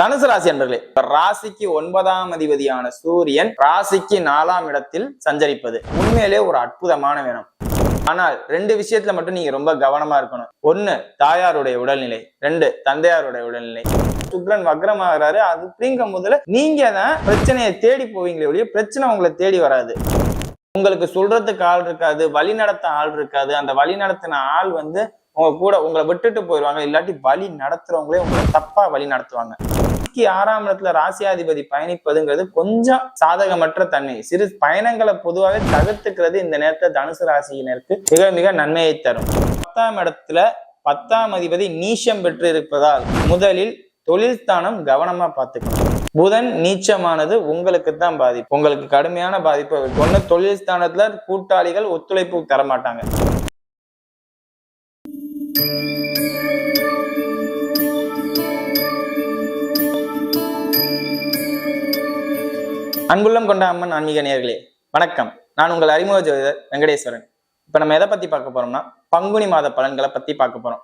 தனுசு ராசி அன்பர்களே இப்ப ராசிக்கு ஒன்பதாம் அதிபதியான சூரியன் ராசிக்கு நாலாம் இடத்தில் சஞ்சரிப்பது உண்மையிலே ஒரு அற்புதமான வேணும். ஆனால் ரெண்டு விஷயத்துல மட்டும் நீங்க ரொம்ப கவனமா இருக்கணும். ஒண்ணு தாயாருடைய உடல்நிலை. ரெண்டு தந்தையாருடைய உடல்நிலை. சுக்ரன் வக்ரமாகிறாரு. அது அப்படிங்கும் முதல்ல நீங்க தான் பிரச்சனையை தேடி போவீங்களே ஒழிய பிரச்சனை உங்களை தேடி வராது. உங்களுக்கு சொல்றதுக்கு ஆள் இருக்காது வழி நடத்த ஆள் இருக்காது. அந்த வழி நடத்தின ஆள் வந்து உங்க கூட உங்களை விட்டுட்டு போயிடுவாங்க இல்லாட்டி வழி நடத்துறவங்களே உங்களை தப்பா வழி நடத்துவாங்க. ராசிக்கு ஆறாம் இடத்துல ராசியாதிபதி பயணிப்பதுங்கிறது கொஞ்சம் சாதகமற்ற தன்மை. சிறு பயணங்களை பொதுவாகவே தவிர்த்துக்கிறது இந்த நேரத்தில் தனுசு ராசியினருக்கு மிக மிக நன்மையை தரும். பத்தாம் இடத்துல பத்தாம் அதிபதி நீச்சம் பெற்று இருப்பதால் முதலில் தொழில் ஸ்தானம் கவனமா பார்த்துக்கணும். புதன் நீச்சமானது உங்களுக்கு தான் பாதிப்பு. உங்களுக்கு கடுமையான பாதிப்பு ஒண்ணு தொழில் ஸ்தானத்துல கூட்டாளிகள் ஒத்துழைப்பு தர அன்புள்ளம் கொண்ட அம்மன் ஆன்மீக நேர்களே வணக்கம். நான் உங்கள் அறிமுக ஜோதிடர் வெங்கடேஸ்வரன். இப்ப நம்ம எதை பத்தி பார்க்க போறோம்னா பங்குனி மாத பலன்களை பத்தி பார்க்க போறோம்.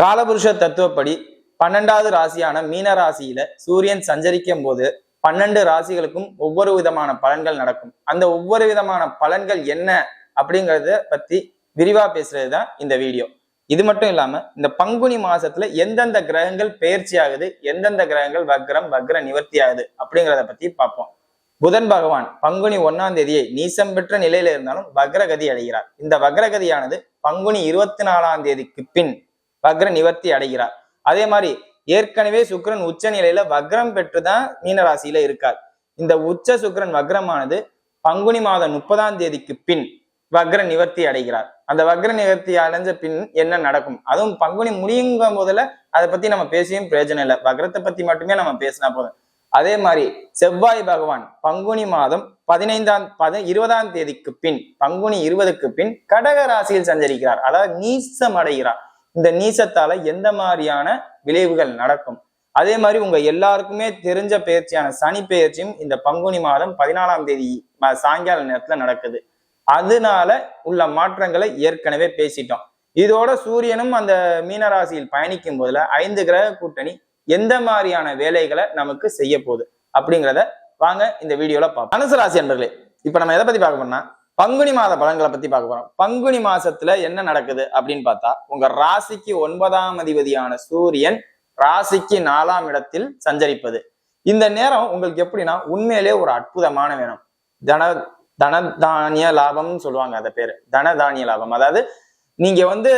காலபுருஷ தத்துவப்படி பன்னெண்டாவது ராசியான மீன ராசியில சூரியன் சஞ்சரிக்கும் போது பன்னெண்டு ராசிகளுக்கும் ஒவ்வொரு விதமான பலன்கள் நடக்கும். அந்த ஒவ்வொரு விதமான பலன்கள் என்ன அப்படிங்கறத பத்தி விரிவா பேசுறது தான் இந்த வீடியோ. இது மட்டும் இல்லாம இந்த பங்குனி மாசத்துல எந்தெந்த கிரகங்கள் பெயர்ச்சி ஆகுது எந்தெந்த கிரகங்கள் வக்ரம் வக்ர நிவர்த்தி ஆகுது அப்படிங்கிறத பத்தி பார்ப்போம். புதன் பகவான் பங்குனி ஒன்னாம் தேதியை நீசம் பெற்ற நிலையில இருந்தாலும் வக்ரகதி அடைகிறார். இந்த வக்ரகதியானது பங்குனி இருபத்தி நாலாம் தேதிக்கு பின் வக்ர நிவர்த்தி அடைகிறார். அதே மாதிரி ஏற்கனவே சுக்கிரன் உச்ச நிலையில வக்ரம் பெற்றுதான் மீனராசியில இருக்கார். இந்த உச்ச சுக்கிரன் வக்ரமானது பங்குனி மாதம் முப்பதாம் தேதிக்கு பின் வக்ர நிவர்த்தி அடைகிறார். அந்த வக்ர நிவர்த்தி அடைஞ்ச பின் என்ன நடக்கும்? அதுவும் பங்குனி முடியுங்கும் போதுல அதை பத்தி நம்ம பேசியும் பிரயோஜனம் இல்லை. வக்ரத்தை பத்தி மட்டுமே நம்ம பேசினா போதும். அதே மாதிரி செவ்வாய் பகவான் பங்குனி மாதம் பதினைந்தாம் பத இருபதாம் தேதிக்கு பின் பங்குனி இருபதுக்கு பின் கடக ராசியில் சஞ்சரிக்கிறார். அதாவது நீசம் அடைகிறார். இந்த நீசத்தால எந்த மாதிரியான விளைவுகள் நடக்கும்? அதே மாதிரி உங்க எல்லாருக்குமே தெரிஞ்ச பயிற்சியான சனி பெயர்ச்சியும் இந்த பங்குனி மாதம் பதினாலாம் தேதி சாயங்கால நேரத்துல நடக்குது. அதனால உள்ள மாற்றங்களை ஏற்கனவே பேசிட்டோம். இதோட சூரியனும் அந்த மீனராசியில் பயணிக்கும் போதுல ஐந்து கிரக கூட்டணி எந்த மாதிரியான வேலைகளை நமக்கு செய்ய போகுது அப்படிங்கிறத வாங்க இந்த வீடியோல பார்ப்போம். மனசு ராசி அன்பர்களே இப்ப நம்ம எதை பத்தி பார்க்க போறோம்னா பங்குனி மாத பலன்களை பத்தி பார்க்க போறோம். பங்குனி மாசத்துல என்ன நடக்குது அப்படின்னு பார்த்தா உங்க ராசிக்கு ஒன்பதாம் அதிபதியான சூரியன் ராசிக்கு நாலாம் இடத்தில் சஞ்சரிப்பது. இந்த நேரம் உங்களுக்கு எப்படின்னா உண்மையிலே ஒரு அற்புதமான வேணும் தன தனதானிய லாபம்னு சொல்லுவாங்க அந்த பேரு. தனதானிய லாபம். அதாவது நீங்க வந்து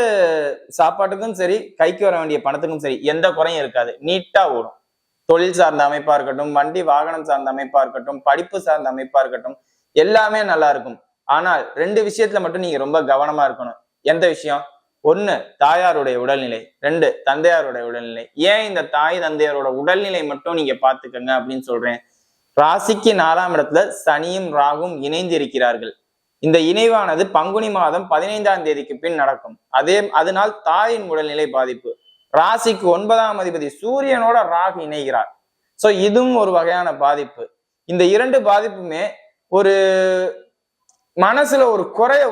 சாப்பாட்டுக்கும் சரி கைக்கு வர வேண்டிய பணத்துக்கும் சரி எந்த குறையும் இருக்காது. நீட்டா ஓடும். தொழில் சார்ந்த அமைப்பா இருக்கட்டும் வண்டி வாகனம் சார்ந்த அமைப்பா இருக்கட்டும் படிப்பு சார்ந்த அமைப்பா இருக்கட்டும் எல்லாமே நல்லா இருக்கும். ஆனால் ரெண்டு விஷயத்துல மட்டும் நீங்க ரொம்ப கவனமா இருக்கணும். எந்த விஷயம்? ஒண்ணு தாயாருடைய உடல்நிலை. ரெண்டு தந்தையாருடைய உடல்நிலை. ஏன் இந்த தாய் தந்தையாரோட உடல்நிலை மட்டும் நீங்க பாத்துக்கங்க அப்படின்னு சொல்றேன். ராசிக்கு நாலாம் இடத்துல சனியும் ராகும் இணைந்து இருக்கிறார்கள் இந்த இணைவானது பங்குனி மாதம் பதினைந்தாம் தேதிக்கு பின் நடக்கும். அதே அதனால் தாயின் உடல்நிலை பாதிப்பு. ராசிக்கு ஒன்பதாம் அதிபதி சூரியனோட ராகு இணைகிறார். சோ இதுவும் ஒரு வகையான பாதிப்பு. இந்த இரண்டு பாதிப்புமே ஒரு மனசுல ஒரு குறைய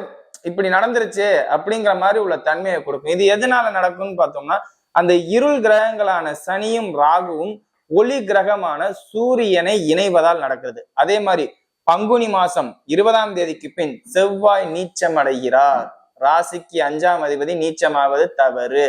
இப்படி நடந்துருச்சு அப்படிங்கிற மாதிரி உள்ள தன்மையை கொடுக்கும். இது எதனால நடக்கும்னு பார்த்தோம்னா அந்த இருள் கிரகங்களான சனியும் ராகுவும் ஒளி கிரகமான சூரியனை இணைவதால் நடக்கிறது. அதே மாதிரி பங்குனி மாசம் இருபதாம் தேதிக்கு பின் செவ்வாய் நீச்சம் அடைகிறார் ராசிக்கு அஞ்சாம் அதிபதி நீச்சமாவது தவறு.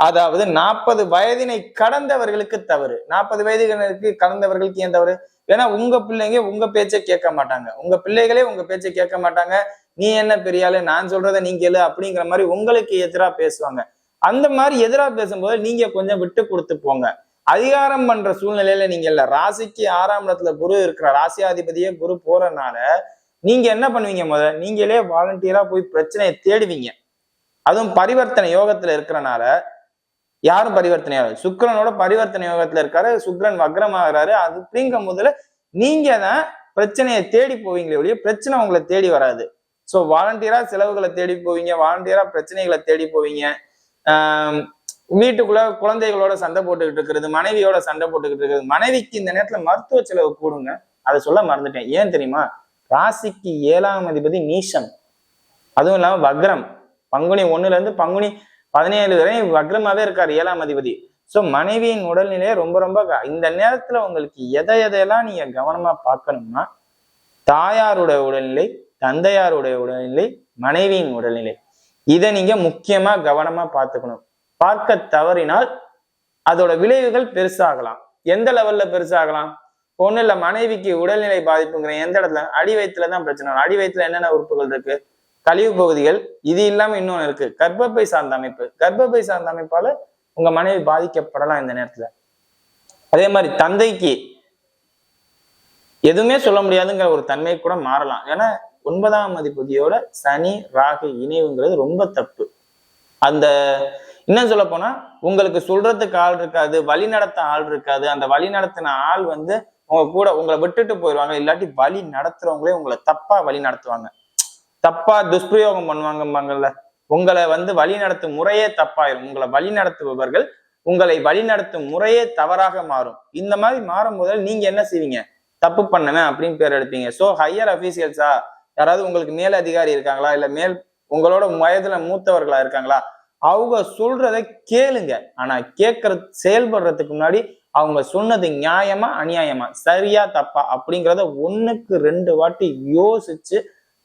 அதாவது நாற்பது வயதினை கடந்தவர்களுக்கு தவறு. நாற்பது வயதுகளுக்கு கடந்தவர்களுக்கு ஏன் தவறு? ஏன்னா உங்க பிள்ளைங்க உங்க பேச்சை கேட்க மாட்டாங்க. உங்க பிள்ளைகளே உங்க பேச்சை கேட்க மாட்டாங்க. நீ என்ன பெரியாளு நான் சொல்றத நீங்க கேளு அப்படிங்கிற மாதிரி உங்களுக்கு எதிரா பேசுவாங்க. அந்த மாதிரி எதிரா பேசும்போது நீங்க கொஞ்சம் விட்டு கொடுத்து போங்க. அதிகாரம் பண்ற சூழ்நிலையில நீங்க இல்ல. ராசிக்கு ஆறாம் இடத்துல குரு இருக்கிற ராசியாதிபதியே குரு போறதுனால நீங்க என்ன பண்ணுவீங்க முதல்ல? நீங்களே வாலண்டியரா போய் பிரச்சனையை தேடுவீங்க. அதுவும் பரிவர்த்தனை யோகத்துல இருக்கிறனால யாரும் பரிவர்த்தனை சுக்கரனோட பரிவர்த்தனை யோகத்துல இருக்காரு. சுக்கரன் வக்ரமாகிறாரு. அது அப்படிங்கும் முதல்ல நீங்க தான் பிரச்சனையை தேடி போவீங்களே ஒழிய பிரச்சனை உங்களை தேடி வராது. ஸோ வாலண்டியரா செலவுகளை தேடி போவீங்க. வாலண்டியரா பிரச்சனைகளை தேடி போவீங்க. ஆஹ் வீட்டுக்குள்ள குழந்தைகளோட சண்டை போட்டுக்கிட்டு இருக்கிறது மனைவியோட சண்டை போட்டுக்கிட்டு இருக்கிறது மனைவிக்கு இந்த நேரத்துல மருத்துவ செலவு கூடுங்க. அதை சொல்ல மறந்துட்டேன். ஏன் தெரியுமா? ராசிக்கு ஏழாம் அதிபதி நீசம் அதுவும் இல்லாம வக்ரம். பங்குனி ஒண்ணுல இருந்து பங்குனி பதினேழு வரை வக்ரமாவே இருக்காரு ஏழாம் அதிபதி. ஸோ மனைவியின் உடல்நிலையை ரொம்ப ரொம்ப க- இந்த நேரத்துல உங்களுக்கு எதை எதையெல்லாம் நீங்க கவனமா பார்க்கணும்னா தாயாருடைய உடல்நிலை தந்தையாருடைய உடல்நிலை மனைவியின் உடல்நிலை. இதை நீங்க முக்கியமா கவனமா பார்த்துக்கணும். பார்க்க தவறினால் அதோட விளைவுகள் பெருசாகலாம். எந்த லெவல்ல பெருசாகலாம்? ஒன்றும் இல்ல மனைவிக்கு உடல்நிலை பாதிப்புங்கிற எந்த இடத்துல? அடி வயிற்றுல தான் பிரச்சனை அடி வயிற்றுல என்னென்ன உறுப்புகள் இருக்கு? கழிவு பகுதிகள் இது இல்லாம இன்னொன்னு இருக்கு. கர்ப்பப்பை சார்ந்த அமைப்பு. கர்ப்பப்பை சார்ந்த அமைப்பால உங்க மனைவி பாதிக்கப்படலாம் இந்த நேரத்துல. அதே மாதிரி தந்தைக்கு எதுவுமே சொல்ல முடியாதுங்கிற ஒரு தன்மை கூட மாறலாம். ஏன்னா ஒன்பதாம் மதிப்பதியோட சனி ராகு இணைவுங்கிறது ரொம்ப தப்பு. அந்த இன்னும் சொல்ல போனா உங்களுக்கு சொல்றதுக்கு ஆள் இருக்காது வழி நடத்த ஆள் இருக்காது. அந்த வழி நடத்தின ஆள் வந்து உங்க கூட உங்களை விட்டுட்டு போயிடுவாங்க. இல்லாட்டி வழி நடத்துறவங்களே உங்களை தப்பா வழி நடத்துவாங்க. தப்பா துஷ்பிரயோகம் பண்ணுவாங்கம்பாங்கல்ல. உங்களை வந்து வழி நடத்தும் முறையே தப்பாயிரும். உங்களை வழி நடத்துபவர்கள் உங்களை வழி நடத்தும் முறையே தவறாக மாறும். இந்த மாதிரி மாறும் போது நீங்க என்ன செய்வீங்க? தப்பு பண்ணவேன் அப்படின்னு பேர் எடுப்பீங்க. சோ ஹையர் அபிஷியல்ஸா யாராவது உங்களுக்கு மேல் அதிகாரி இருக்காங்களா? இல்ல மேல் உங்களோட வயதுல மூத்தவர்களா இருக்காங்களா? அவங்க சொல்றத கேளுங்க. ஆனா கேட்கற செயல்படுறதுக்கு முன்னாடி அவங்க சொன்னது நியாயமா அநியாயமா? சரியா தப்பா? அப்படிங்கிறத ஒண்ணுக்கு ரெண்டு வாட்டி யோசிச்சு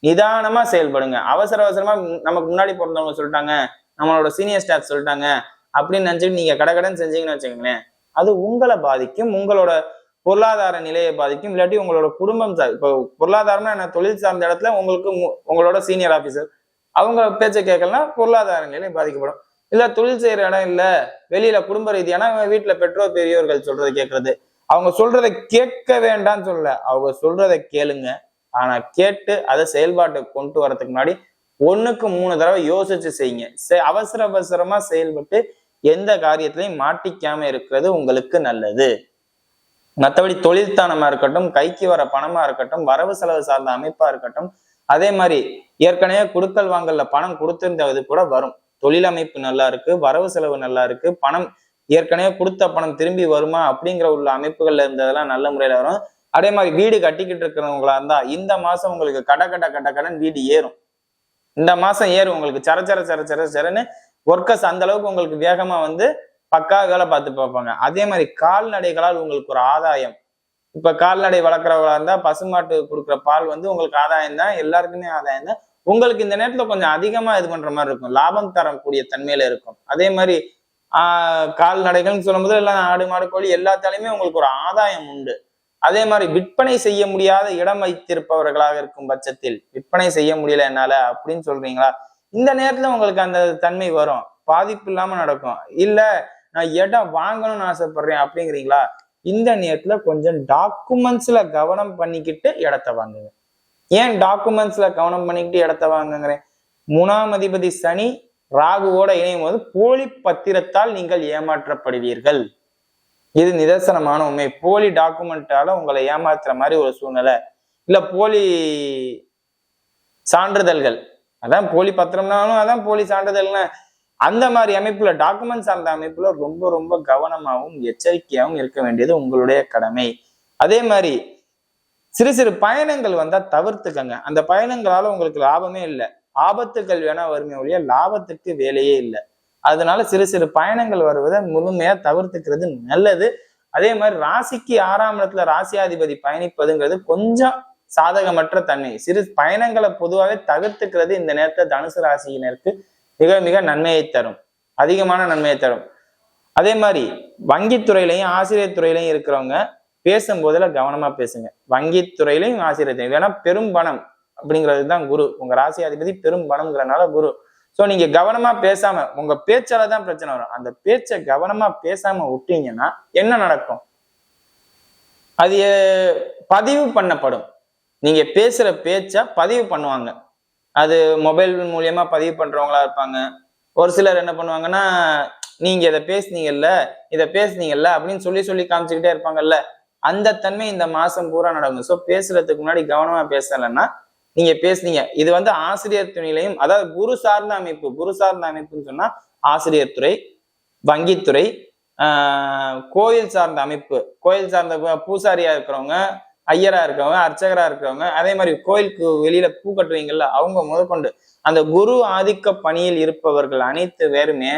நிதானமா செயல்படுங்க. அவசர அவசரமா நமக்கு முன்னாடி பிறந்தவங்க சொல்லிட்டாங்க நம்மளோட சீனியர் ஸ்டாஃப் சொல்லிட்டாங்க அப்படின்னு நினைச்சிட்டு நீங்க கடகடன் செஞ்சீங்கன்னு வச்சுக்கோங்களேன் அது உங்களை பாதிக்கும் உங்களோட பொருளாதார நிலையை பாதிக்கும். இல்லாட்டி உங்களோட குடும்பம் சார் இப்போ பொருளாதாரம்னா என்ன? தொழில் சார்ந்த இடத்துல உங்களுக்கு மு- உங்களோட சீனியர் ஆபீசர் அவங்க பேச்சை கேட்கலாம் பொருளாதார நிலை பாதிக்கப்படும். இல்ல தொழில் செய்யற இடம் இல்ல வெளியில குடும்ப ரீதியான வீட்டுல பெற்றோர் பெரியோர்கள் சொல்றதை கேட்கறது. அவங்க சொல்றதை கேட்க வேண்டாம்னு சொல்லல. அவங்க சொல்றதை கேளுங்க. ஆனா கேட்டு அதை செயல்பாட்டை கொண்டு வரதுக்கு முன்னாடி ஒண்ணுக்கு மூணு தடவை யோசிச்சு செய்யுங்க. செ- அவசர அவசரமா செயல்பட்டு எந்த காரியத்திலையும் மாட்டிக்காம இருக்கிறது உங்களுக்கு நல்லது. மற்றபடி தொழில்தானமா இருக்கட்டும் கைக்கு வர பணமா இருக்கட்டும் வரவு செலவு சார்ந்த அமைப்பா இருக்கட்டும் அதே மாதிரி ஏற்கனவே கொடுக்கல் வாங்கல்ல பணம் கொடுத்திருந்தது கூட வரும். தொழிலமைப்பு நல்லா இருக்கு வரவு செலவு நல்லா இருக்கு பணம் ஏற்கனவே கொடுத்த பணம் திரும்பி வருமா அப்படிங்கிற உள்ள அமைப்புகள்ல இருந்ததெல்லாம் நல்ல முறையில வரும். அதே மாதிரி வீடு கட்டிக்கிட்டு இருக்கிறவங்களா இருந்தா இந்த மாசம் உங்களுக்கு கட கட கட கடன் வீடு ஏறும். இந்த மாசம் ஏறும் உங்களுக்கு சர சர சர சர சரன்னு ஒர்க்கர்ஸ் அந்த அளவுக்கு உங்களுக்கு வேகமா வந்து பக்கா வேலை பார்த்து பார்ப்பாங்க அதே மாதிரி கால்நடைகளால் உங்களுக்கு ஒரு ஆதாயம். இப்ப கால்நடை வளர்க்குறவங்களா இருந்தா பசுமாட்டு கொடுக்குற பால் வந்து உங்களுக்கு ஆதாயம் தான் எல்லாருக்குமே ஆதாயம் தான். உங்களுக்கு இந்த நேரத்துல கொஞ்சம் அதிகமா இது பண்ற மாதிரி இருக்கும். லாபம் தரக்கூடிய தன்மையில் இருக்கும். அதே மாதிரி ஆஹ் கால்நடைகள்னு சொல்லும்போது எல்லாம் ஆடு மாடு கோழி எல்லாத்தாலையுமே உங்களுக்கு ஒரு ஆதாயம் உண்டு. அதே மாதிரி விற்பனை செய்ய முடியாத இடம் வைத்திருப்பவர்களாக இருக்கும் பட்சத்தில் விற்பனை செய்ய முடியல என்னால அப்படின்னு சொல்றீங்களா? இந்த நேரத்துல உங்களுக்கு அந்த தன்மை வரும். பாதிப்பு இல்லாம நடக்கும். இல்ல நான் இடம் வாங்கணும்னு ஆசைப்படுறேன் அப்படிங்கிறீங்களா? இந்த நேரத்துல கொஞ்சம் டாக்குமெண்ட்ஸ்ல கவனம் பண்ணிக்கிட்டு இடத்த வாங்குங்க. ஏன் டாக்குமெண்ட்ஸ்ல கவனம் பண்ணிக்கிட்டு இடத்த வாங்குங்கிறேன்? மூணாம் அதிபதி சனி ராகுவோட இணையும் போது போலி பத்திரத்தால் நீங்கள் ஏமாற்றப்படுவீர்கள். இது நிதர்சனமான உண்மை. போலி டாக்குமெண்டால உங்களை ஏமாத்துற மாதிரி ஒரு சூழ்நிலை. இல்ல போலி சான்றிதழ்கள். அதான் போலி பத்திரம்னாலும் அதான் போலி சான்றிதழ்னா அந்த மாதிரி அமைப்புல டாக்குமெண்ட் சார்ந்த அமைப்புல ரொம்ப ரொம்ப கவனமாகவும் எச்சரிக்கையாகவும் இருக்க வேண்டியது உங்களுடைய கடமை. அதே மாதிரி சிறு சிறு பயணங்கள் வந்தா தவிர்த்துக்கங்க. அந்த பயணங்களால உங்களுக்கு லாபமே இல்லை. ஆபத்துக்கள் வேணா வருமே ஒழிய லாபத்துக்கு வேலையே இல்லை. அதனால சிறு சிறு பயணங்கள் வருவதை முழுமையா தவிர்த்துக்கிறது நல்லது. அதே மாதிரி ராசிக்கு ஆறாம் இடத்துல ராசியாதிபதி பயணிப்பதுங்கிறது கொஞ்சம் சாதகமற்ற தன்மை. சிறு பயணங்களை பொதுவாகவே தவிர்த்துக்கிறது இந்த நேரத்துல தனுசு ராசியினருக்கு. மிக மிக நன்மையை தரும். அதிகமான நன்மையை தரும். அதே மாதிரி வங்கித்துறையிலையும் ஆசிரியர் துறையிலையும் இருக்கிறவங்க பேசும்போதுல கவனமா பேசுங்க. வங்கித்துறையிலையும் ஆசிரியர் துறை ஏன்னா பெரும் பணம் அப்படிங்கிறது தான் குரு. உங்க ராசி அதிபதி பெரும் பணம்ங்கிறனால குரு. ஸோ நீங்க கவனமா பேசாம உங்க பேச்சால தான் பிரச்சனை வரும். அந்த பேச்சை கவனமா பேசாம விட்டீங்கன்னா என்ன நடக்கும்? அது பதிவு பண்ணப்படும். நீங்க பேசுற பேச்ச பதிவு பண்ணுவாங்க. அது மொபைல் மூலியமா பதிவு பண்றவங்களா இருப்பாங்க. ஒரு சிலர் என்ன பண்ணுவாங்கன்னா நீங்க இதை பேசுனீங்கல்ல இதை பேசுனீங்கல்ல அப்படின்னு சொல்லி சொல்லி காமிச்சுக்கிட்டே இருப்பாங்கல்ல. அந்த தன்மை இந்த மாசம் பூரா நடக்கும். ஸோ பேசுறதுக்கு முன்னாடி கவனமா பேசலைன்னா நீங்க பேசுனீங்க. இது வந்து ஆசிரியர் துணையிலையும் அதாவது குரு சார்ந்த அமைப்பு குரு சார்ந்த அமைப்புன்னு சொன்னா ஆசிரியர் துறை வங்கித்துறை கோயில் சார்ந்த அமைப்பு. கோயில் சார்ந்த பூசாரியா இருக்கிறவங்க ஐயரா இருக்கிறவங்க அர்ச்சகரா இருக்கிறவங்க அதே மாதிரி கோயிலுக்கு வெளியில பூ கட்டுவீங்கல்ல அவங்க முதற்கொண்டு அந்த குரு ஆதிக்க பணியில் இருப்பவர்கள் அனைத்து பேருமே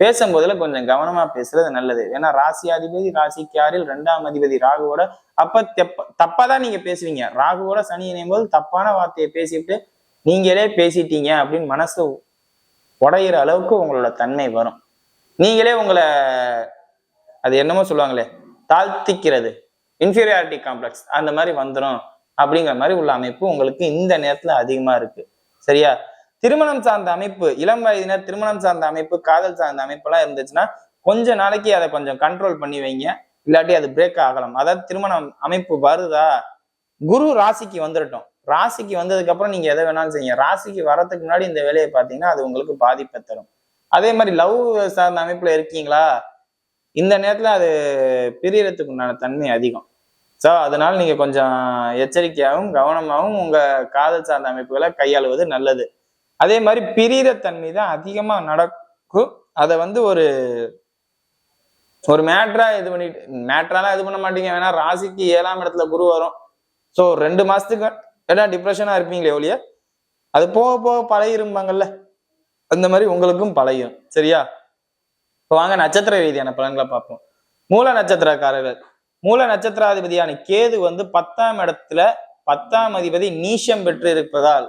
பேசும்போதுல கொஞ்சம் கவனமா பேசுறது நல்லது. ஏன்னா ராசி அதிபதி ராசிக்கு ஆறில் ரெண்டாம் அதிபதி ராகுவோட அப்ப தெப்ப தப்பாதான் நீங்க பேசுவீங்க. ராகுவோட சனி இணையும் போது தப்பான வார்த்தையை பேசிட்டு நீங்களே பேசிட்டீங்க அப்படின்னு மனசு உடையிற அளவுக்கு உங்களோட தன்மை வரும். நீங்களே உங்களை அது என்னமோ சொல்லுவாங்களே தாழ்த்திக்கிறது. இன்ஃபீரியாரிட்டி காம்ப்ளெக்ஸ் அந்த மாதிரி வந்துடும் அப்படிங்கிற மாதிரி உள்ள அமைப்பு உங்களுக்கு இந்த நேரத்துல அதிகமா இருக்கு. சரியா? திருமணம் சார்ந்த அமைப்பு இளம் வயதினர் திருமணம் சார்ந்த அமைப்பு காதல் சார்ந்த அமைப்புலாம் இருந்துச்சுன்னா கொஞ்ச நாளைக்கு அதை கொஞ்சம் கண்ட்ரோல் பண்ணி வைங்க. இல்லாட்டி அது பிரேக் ஆகலாம். அதாவது திருமணம் அமைப்பு வருதா? குரு ராசிக்கு வந்துடட்டும் ராசிக்கு வந்ததுக்கு அப்புறம் நீங்க எதை வேணாலும் செய்யுங்க. ராசிக்கு வரதுக்கு முன்னாடி இந்த வேலையை பார்த்தீங்கன்னா அது உங்களுக்கு பாதிப்பை தரும். அதே மாதிரி லவ் சார்ந்த அமைப்புல இருக்கீங்களா? இந்த நேரத்துல அது பிரியறதுக்கு உண்டான தன்மை அதிகம். ஸோ அதனால் நீங்கள் கொஞ்சம் எச்சரிக்கையாகவும் கவனமாகவும் உங்கள் காதல் சார்ந்த அமைப்புகளை கையாளுவது நல்லது. அதே மாதிரி பிரியிற தன்மை தான் அதிகமாக நடக்கும். அதை வந்து ஒரு ஒரு மேட்ரா இது பண்ணிட்டு மேட்ராலாம் இது பண்ண மாட்டீங்க. வேணா ராசிக்கு ஏழாம் இடத்துல குரு வரும். ஸோ ரெண்டு மாசத்துக்கு ஏன்னா டிப்ரெஷனா இருப்பீங்களே ஒழிய அது போக போக பழகிருப்பாங்கல்ல அந்த மாதிரி உங்களுக்கும் பழகும் சரியா? இப்போ வாங்க நட்சத்திர ரீதியான பலன்களை பார்ப்போம். மூல நட்சத்திரக்காரர்கள். மூல நட்சத்திராதிபதியான கேது வந்து பத்தாம் இடத்துல பத்தாம் அதிபதி நீஷம் பெற்று இருப்பதால்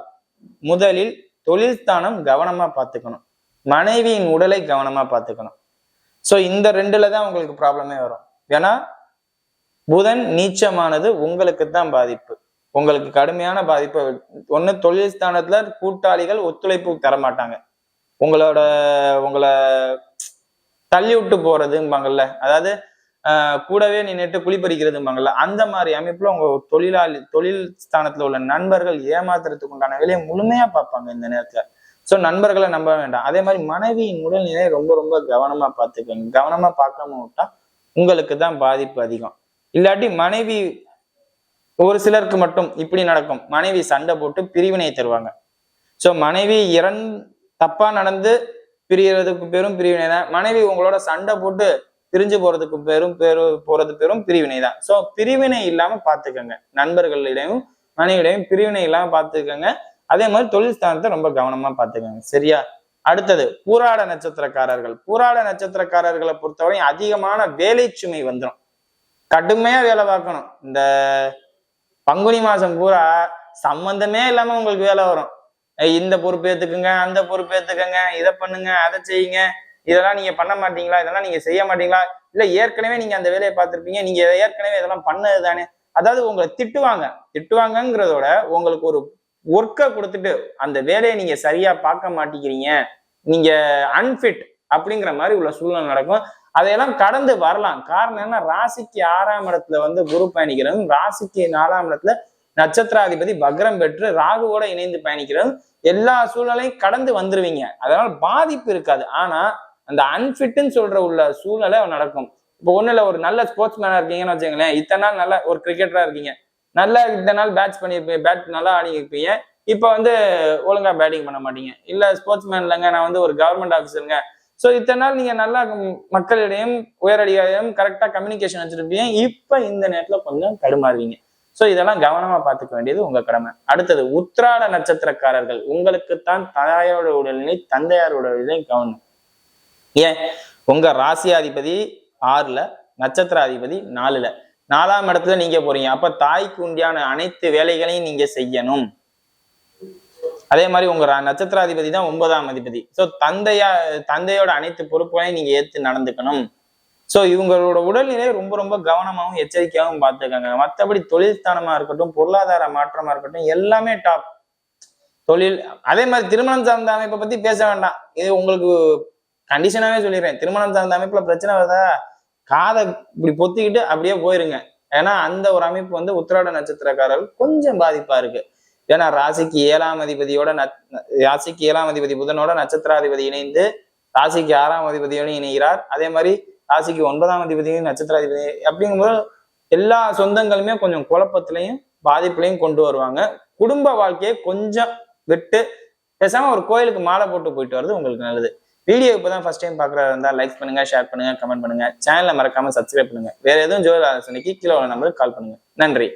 முதலில் தொழில் ஸ்தானம் கவனமா பார்த்துக்கணும். மனைவியின் உடலை கவனமா பார்த்துக்கணும். ஸோ இந்த ரெண்டுல தான் உங்களுக்கு ப்ராப்ளமே வரும். ஏன்னா புதன் நீச்சமானது உங்களுக்கு தான் பாதிப்பு. உங்களுக்கு கடுமையான பாதிப்பு. ஒண்ணு தொழில் ஸ்தானத்துல கூட்டாளிகள் ஒத்துழைப்பு தர மாட்டாங்க உங்களோட உங்களை தள்ளி விட்டு போறதும்பாங்கல்ல. அதாவது கூடவே நின்றுட்டு குளிப்பறிக்கிறதும்பாங்கல்ல அந்த மாதிரி அமைப்புல உங்க தொழிலாளி தொழில் ஸ்தானத்துல உள்ள நண்பர்கள் ஏமாத்துறதுக்கு உண்டான வேலையை முழுமையா பார்ப்பாங்க இந்த நேரத்துல. சோ நண்பர்களை நம்ப வேண்டாம். அதே மாதிரி மனைவியின் உடல்நிலை ரொம்ப ரொம்ப கவனமா பார்த்துக்கோங்க கவனமா பார்க்காம விட்டா உங்களுக்கு தான் பாதிப்பு அதிகம். இல்லாட்டி மனைவி ஒரு சிலருக்கு மட்டும் இப்படி நடக்கும். மனைவி சண்டை போட்டு பிரிவினை தருவாங்க. சோ மனைவி இறந் தப்பா நடந்து பிரியறதுக்கு பெரும் பிரிவினை தான் மனைவி உங்களோட சண்டை போட்டு பிரிஞ்சு போறதுக்கு பேரும் பேரு போறது பேரும் பிரிவினை தான் சோ பிரிவினை இல்லாம பாத்துக்கோங்க நண்பர்களிடையும் மனைவிடையும் பிரிவினை இல்லாம பாத்துக்கோங்க அதே மாதிரி தொழில் ஸ்தானத்தை ரொம்ப கவனமா பாத்துக்கோங்க சரியா? அடுத்தது பூராட நட்சத்திரக்காரர்கள். பூராட நட்சத்திரக்காரர்களை பொறுத்தவரை அதிகமான வேலை சுமை வந்துடும் கடுமையா வேலை பார்க்கணும். இந்த பங்குனி மாசம் பூரா சம்பந்தமே இல்லாம உங்களுக்கு வேலை வரும். இந்த பொறுப்பு ஏத்துக்குங்க அந்த பொறுப்பு ஏத்துக்கங்க இதை பண்ணுங்க அதை செய்யுங்க. இதெல்லாம் நீங்க பண்ண மாட்டீங்களா? இதெல்லாம் நீங்க செய்ய மாட்டீங்களா? இல்ல ஏற்கனவே நீங்க அந்த வேலையை பார்த்துருப்பீங்க. நீங்க ஏற்கனவே இதெல்லாம் பண்ணது தானே அதாவது உங்களை திட்டுவாங்க. திட்டுவாங்கங்கிறதோட உங்களுக்கு ஒரு ஒர்க்கை கொடுத்துட்டு அந்த வேலையை நீங்க சரியா பார்க்க மாட்டேங்கிறீங்க. நீங்க அன்ஃபிட் அப்படிங்கிற மாதிரி உள்ள சூழ்நிலை நடக்கும். அதையெல்லாம் கடந்து வரலாம். காரணம் என்ன? ராசிக்கு ஆறாம் இடத்துல வந்து குரு பயணிக்கிறதும் ராசிக்கு நாலாம் இடத்துல நட்சத்திராதிபதி பக்ரம் பெற்று ராகுவோட இணைந்து பயணிக்கிறதும் எல்லா சூழ்நிலையும் கடந்து வந்துருவீங்க. அதனால பாதிப்பு இருக்காது. ஆனா அந்த அன்ஃபிட்னு சொல்ற உள்ள சூழ்நிலை நடக்கும். இப்போ ஒண்ணு இல்ல ஒரு நல்ல ஸ்போர்ட்ஸ் மேனா இருக்கீங்கன்னு வச்சுங்களேன் இத்தனை நாள் நல்ல ஒரு கிரிக்கெட்டரா இருக்கீங்க. நல்லா இத்தனை நாள் பேட்ச் பண்ணியிருப்பீங்க பேட் நல்லா ஆடி இருப்பீங்க இப்போ வந்து ஒழுங்கா பேட்டிங் பண்ண மாட்டீங்க. இல்ல ஸ்போர்ட்ஸ் மேன் இல்லைங்க நான் வந்து ஒரு கவர்மெண்ட் ஆஃபீஸருங்க ஸோ இத்தனை நாள் நீங்க நல்லா மக்களிடையும் உயரடியாரையும் கரெக்டா கம்யூனிகேஷன் வச்சிருப்பீங்க. இப்போ இந்த நேரத்துல கொஞ்சம் தடுமாறுவீங்க. ஸோ இதெல்லாம் கவனமா பார்த்துக்க வேண்டியது உங்க கடமை. அடுத்தது உத்ராட நட்சத்திரக்காரர்கள். உங்களுக்குத்தான் தாயோட உடல்நிலை தந்தையாரோட உடல்நிலை கவனம் ஏன்? உங்க ராசியாதிபதி ஆறுல நட்சத்திராதிபதி நாலுல. நாலாம் இடத்துல நீங்க போறீங்க. அப்ப தாய்க்கு உண்டியான அனைத்து வேலைகளையும் நீங்க செய்யணும். அதே மாதிரி உங்க நட்சத்திராதிபதி தான் ஒன்பதாம் அதிபதி. சோ தந்தையா தந்தையோட அனைத்து பொறுப்புகளையும் நீங்க ஏத்து நடந்துக்கணும். சோ இவங்களோட உடல்நிலையை ரொம்ப ரொம்ப கவனமாவும் எச்சரிக்கையாகவும் பார்த்துக்கோங்க. மற்றபடி தொழில் ஸ்தானமா இருக்கட்டும் பொருளாதார மாற்றமா இருக்கட்டும் எல்லாமே டாப் தொழில் அதே மாதிரி திருமணம் சார்ந்த அமைப்பை பத்தி பேச வேண்டாம். இது உங்களுக்கு கண்டிஷனாவே சொல்லிடுறேன். திருமணம் சார்ந்த அமைப்புல பிரச்சனை வருதா? காதை இப்படி பொத்திக்கிட்டு அப்படியே போயிருங்க. ஏன்னா அந்த ஒரு அமைப்பு வந்து உத்திராட நட்சத்திரக்காரர்கள் கொஞ்சம் பாதிப்பா இருக்கு. ஏன்னா ராசிக்கு ஏழாம் அதிபதியோட நத் ராசிக்கு ஏழாம் அதிபதி புதனோட நட்சத்திராதிபதி இணைந்து ராசிக்கு ஆறாம் அதிபதியோடு இணைகிறார். அதே மாதிரி ராசிக்கு ஒன்பதாம் அதிபதியும் நட்சத்திராதிபதி அப்படிங்கும்போது எல்லா சொந்தங்களுமே கொஞ்சம் குழப்பத்திலையும் பாதிப்புலையும் கொண்டு வருவாங்க. குடும்ப வாழ்க்கையை கொஞ்சம் விட்டு பேசாம ஒரு கோயிலுக்கு மாலை போட்டு போயிட்டு வர்றது உங்களுக்கு நல்லது. வீடியோ இப்பதான் ஃபர்ஸ்ட் டைம் பாக்குறதா இருந்தா லைக் பண்ணுங்க ஷேர் பண்ணுங்க கமெண்ட் பண்ணுங்க. சேனலை மறக்காம சப்ஸ்கிரைப் பண்ணுங்க. வேற எதுவும் ஜோதி ஆலோசனைக்கு கீழே உள்ள நம்பருக்கு கால் பண்ணுங்க. நன்றி.